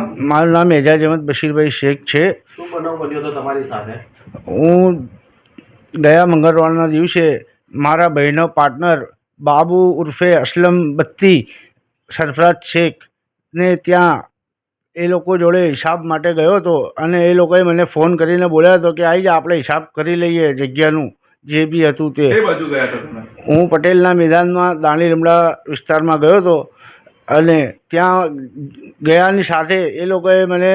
મારું નામ એજાજ અહેમદ બશીરભાઈ શેખ છે. શું બનાવ બન્યો હતો તમારી સાથે? હું ગયા મંગળવારના દિવસે મારા ભાઈનો પાર્ટનર બાબુ ઉર્ફે અસલમ બત્તી સરફરાજ શેખ ને ત્યાં એ લોકો જોડે હિસાબ માટે ગયો હતો અને એ લોકોએ મને ફોન કરીને બોલ્યા હતો કે આવી જા આપણે હિસાબ કરી લઈએ જગ્યાનું જે બી હતું તે. હું પટેલના મેદાનમાં દાણી લીમડા વિસ્તારમાં ગયો હતો. અને ત્યાં ગયાની સાથે એ લોકોએ મને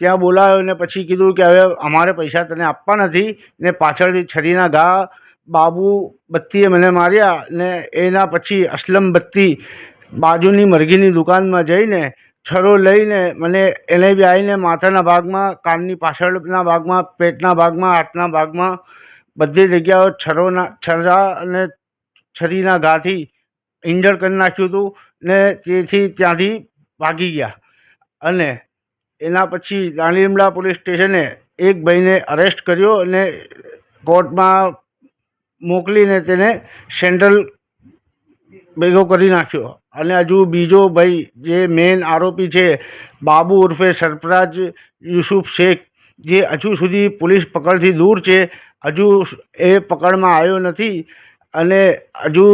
ત્યાં બોલાવ્યો ને પછી કીધું કે હવે અમારે પૈસા તને આપવા નથી ને પાછળથી છરીના ઘા બાબુ બત્તીએ મને માર્યા ને એના પછી અસલમ બત્તી બાજુની મરઘીની દુકાનમાં જઈને છરો લઈને મને એને બી આવીને માથાના ભાગમાં, કાનની પાછળના ભાગમાં, પેટના ભાગમાં, હાથના ભાગમાં બધી જગ્યાઓ છરોના, છરા અને છરીના ઘાથી ઇન્જર કરી નાખ્યું હતું. ને તેથી ત્યાંથી ભાગી ગયા. અને એના પછી દાણીલીમડા પોલીસ સ્ટેશને એક ભાઈને અરેસ્ટ કર્યો અને કોર્ટમાં મોકલીને તેને સેન્ટ્રલ ભેગો કરી નાખ્યો. અને હજુ બીજો ભાઈ જે મેન આરોપી છે, બાબુ ઉર્ફે સરફરાજ યુસુફ શેખ, જે હજુ સુધી પોલીસ પકડથી દૂર છે, હજુ એ પકડમાં આવ્યો નથી. અને હજુ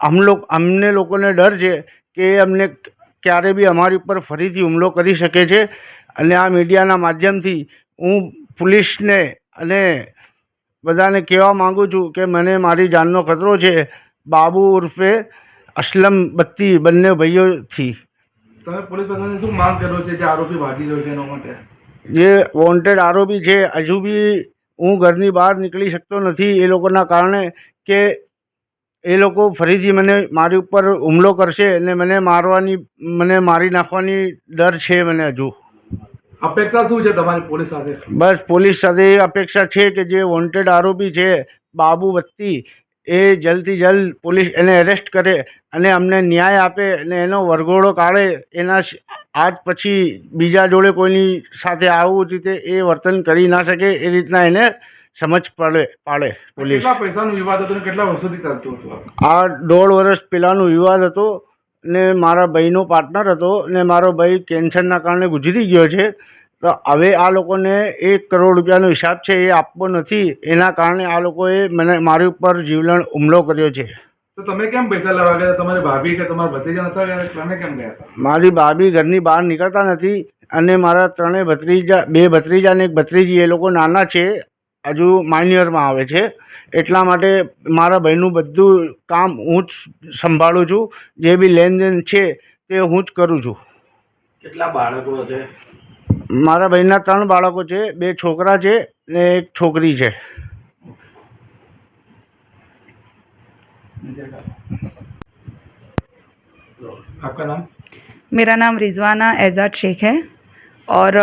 હમ લોક, અમને લોકોને ડર છે કે અમને ક્યારે બી અમારી ઉપર ફરીથી હુમલો કરી શકે છે અને આ મીડિયાના માધ્યમથી હું પોલીસને અને બધાને કહેવા માગું છું કે મને મારી જાનનો ખતરો છે બાબુ ઉર્ફે અસલમ બત્તી બંને ભાઈઓથી. તમે પોલીસ પ્રશાસન શું માંગ કર્યો છે જે આરોપી ભાગી ગયો છે એના માટે? જે વોન્ટેડ આરોપી છે હજુ બી હું ઘરની બહાર નીકળી શકતો નથી એ લોકોના કારણે કે એ લોકો ફરીથી મને મારી ઉપર હુમલો કરશે અને મને મારવાની મને મારી નાખવાની ડર છે મને હજુ. અપેક્ષા શું છે તમારી પોલીસ સાથે? બસ પોલીસ સાથે એ અપેક્ષા છે કે જે વોન્ટેડ આરોપી છે બાબુ બત્તી એ જલ્દથી જલ્દ પોલીસ એને એરેસ્ટ કરે અને અમને ન્યાય આપે અને એનો વરઘોડો કાઢે. એના આજ પછી બીજા જોડે કોઈની સાથે આવું રીતે એ વર્તન કરી ના શકે એ રીતના એને સમજ પડે પાડે પોલીસ. કેટલા પૈસાનો વિવાદ હતો કેટલા વર્ષોથી ચાલતો હતો આ? આ દોઢ વર્ષ પહેલાંનો વિવાદ હતો ને મારા ભાઈનો પાર્ટનર હતો ને મારો ભાઈ કેન્સરના કારણે ગુજરી ગયો છે. તો હવે આ લોકોને એક કરોડ રૂપિયાનો હિસાબ છે એ આપવો નથી. એના કારણે આ લોકોએ મને મારી ઉપર જીવલેણ હુમલો કર્યો છે. તો તમે કેમ પૈસા લેવા ગયા? તમારી ભાભી કે તમારા ભત્રીજા નતા ગયા? તમે કેમ ગયા મારી ભાભી ઘરની બહાર નીકળતા નથી અને મારા ત્રણેય ભત્રીજા બે ભત્રીજા અને એક ભત્રીજી એ લોકો નાના છે. હજુ માઇન્યરમાં આવે છે એટલા માટે મારા ભાઈનું બધું કામ હું જ સંભાળું છું જે બી લેનદેન છે તે હું જ કરું છું કેટલા બાળકો છે મારા ભાઈના ત્રણ બાળકો છે બે છોકરા છે ને એક છોકરી છે आपका नाम मेरा नाम रिजवाना एजाज शेख है और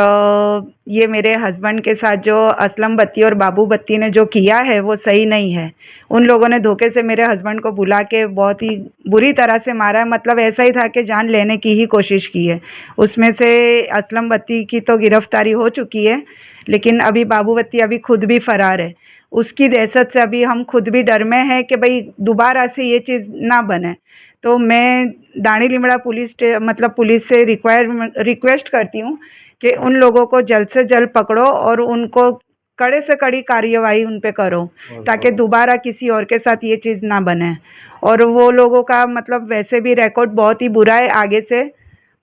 ये मेरे हस्बैंड के साथ जो असलम बत्ती और बाबू बत्ती ने जो किया है, वो सही नहीं है। उन लोगों ने धोखे से मेरे हस्बैंड को बुला के बहुत ही बुरी तरह से मारा है। मतलब ऐसा ही था कि जान लेने की ही कोशिश की है। उसमें से असलम बत्ती की तो गिरफ्तारी हो चुकी है, लेकिन अभी बाबू बत्ती अभी खुद भी फरार है। उसकी दहशत से अभी हम खुद भी डर में हैं कि भाई, दोबारा से ये चीज़ ना बने। तो मैं दाणी लिमड़ा पुलिस मतलब पुलिस से रिक्वायर रिक्वेस्ट करती हूँ कि उन लोगों को जल्द से जल्द पकड़ो और उनको कड़े से कड़ी कार्यवाही उन पर करो ताकि दोबारा किसी और के साथ ये चीज़ ना बने। और वो लोगों का मतलब वैसे भी रिकॉर्ड बहुत ही बुरा है आगे से।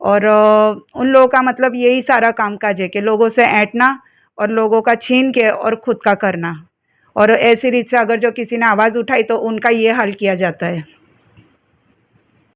और उन लोगों का मतलब यही सारा कामकाज है कि लोगों से ऐंठना और लोगों का छीन के और खुद का करना। और ऐसी रीत से अगर जो किसी ने आवाज़ उठाई तो उनका ये हल किया जाता है।